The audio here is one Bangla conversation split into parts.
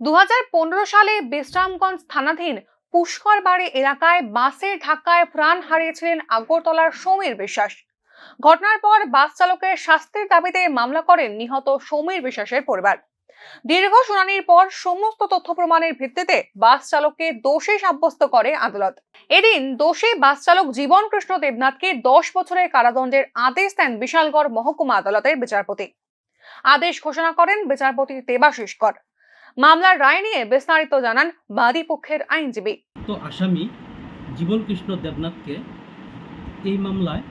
দু হাজার পনেরো সালে বিশ্রামগঞ্জ থানাধীন পুষ্কর বাড়ি এলাকায় বাসের ধাক্কায় প্রাণ হারিয়েছিলেন আগরতলার সমীর বিশ্বাস। ঘটনার পর বাস চালকের শাস্তির দাবিতে মামলা করেন নিহত সমীর বিশ্বাসের পরিবার। দীর্ঘ শুনানির পর সমস্ত তথ্য প্রমাণের ভিত্তিতে বাস চালককে দোষী সাব্যস্ত করে আদালত। এদিন দোষী বাস চালক জীবন কৃষ্ণ দেবনাথকে দশ বছরের কারাদণ্ডের আদেশ দেন বিশালগড় মহকুমা আদালতের বিচারপতি। আদেশ ঘোষণা করেন বিচারপতি দেবাশিস কর। মামলার রায় নিয়ে বিস্তারিত জানান বাদী পক্ষের আইনজীবী। তো আসামি জীবন কৃষ্ণ দেবনাথকে এই মামলায়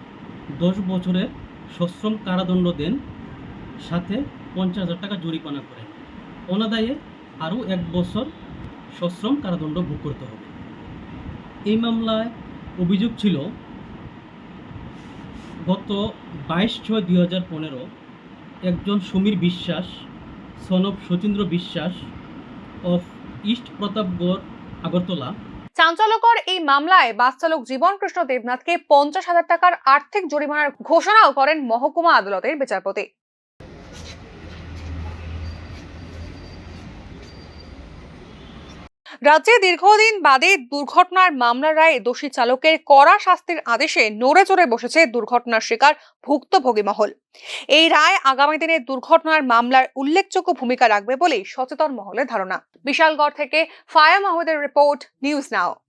দশ বছরের সশ্রম কারাদণ্ড দেন, সাথে পঞ্চাশ হাজার টাকা জরিমানা করেন। অনাদায়ে আরও এক বছর সশ্রম কারাদণ্ড ভোগ করতে হবে। এই মামলায় অভিযোগ ছিল, গত বাইশ ছয় দুই হাজার পনেরো একজন সমীর বিশ্বাস, সনব শচীন্দ্র বিশ্বাস অফ ইস্ট প্রতাপগড় আগরতলা চাঞ্চল্যকর এই মামলায় বাস চালক জীবন কৃষ্ণ দেবনাথকে পঞ্চাশ হাজার টাকার আর্থিক জরিমানার ঘোষণাও করেন মহকুমা আদালতের বিচারপতি। রাজ্যে দীর্ঘদিন বাদে দুর্ঘটনার মামলার রায়ে দোষী চালকের কড়া শাস্তির আদেশে নড়ে চড়ে বসেছে দুর্ঘটনার শিকার ভুক্তভোগী মহল। এই রায় আগামী দিনে দুর্ঘটনার মামলার উল্লেখযোগ্য ভূমিকা রাখবে বলেই সচেতন মহলের ধারণা। বিশালগড় থেকে ফায়াম মাহমুদের রিপোর্ট, নিউজ নাও।